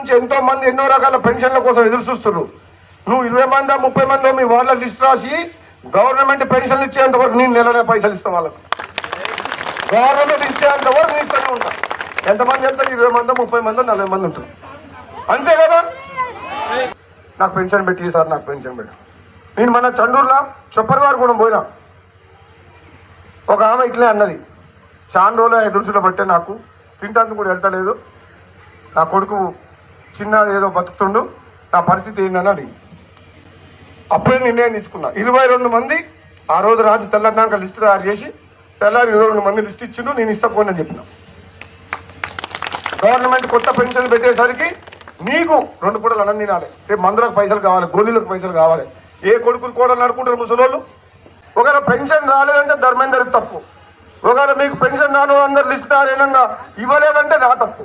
నుంచి ఎంతో మంది ఎన్నో రకాల పెన్షన్ల కోసం ఎదురు చూస్తున్నారు. నువ్వు ఇరవై మందో ముప్పై మందో మీ వాళ్ళ లిస్ట్ రాసి గవర్నమెంట్ పెన్షన్లు ఇచ్చేంత వరకు నేను నెలనే పైసలు ఇస్తాను వాళ్ళకు. గవర్నమెంట్ ఇచ్చేంత వరకు నేను ఇస్తూనే ఉంటా. ఎంతమంది వెళ్తారు? ఇరవై మందో ముప్పై మందో నలభై మంది ఉంటారు. అంతే కదా? నాకు పెన్షన్ పెట్టి సార్ నాకు పెన్షన్ పెట్టి. నేను మన చండూరులో చొప్పరి వారు కూడా పోయినా. ఒక ఆమె ఇట్లే అన్నది చాలా రోజులు ఎదురుచులో పట్టే నాకు. తింటాను కూడా వెళ్తలేదు. నా కొడుకు చిన్న ఏదో బతుకుతుండు నా పరిస్థితి ఏందని అడిగి. అప్పుడే నిర్ణయం తీసుకున్నా. ఇరవై రెండు మంది ఆ రోజు రాజు తెల్లదాక లిస్ట్ తయారు చేసి తెల్లారి ఇరవై రెండు మంది లిస్ట్ ఇచ్చిండు నేను ఇస్తాపోనని చెప్పిన. గవర్నమెంట్ కొత్త పెన్షన్ పెట్టేసరికి నీకు రెండు పూటలు అన్నం తినాలి. రేపు మందులకు పైసలు కావాలి గోళీలకు పైసలు కావాలి. ఏ కొడుకులు కూడా నడుకుంటారు ముసలోళ్ళు? ఒకవేళ పెన్షన్ రాలేదంటే ధర్మేందర్ తప్పు. ఒకవేళ మీకు పెన్షన్ రాను అందరు లిస్ట్ తయారైనంగా ఇవ్వలేదంటే నా తప్పు.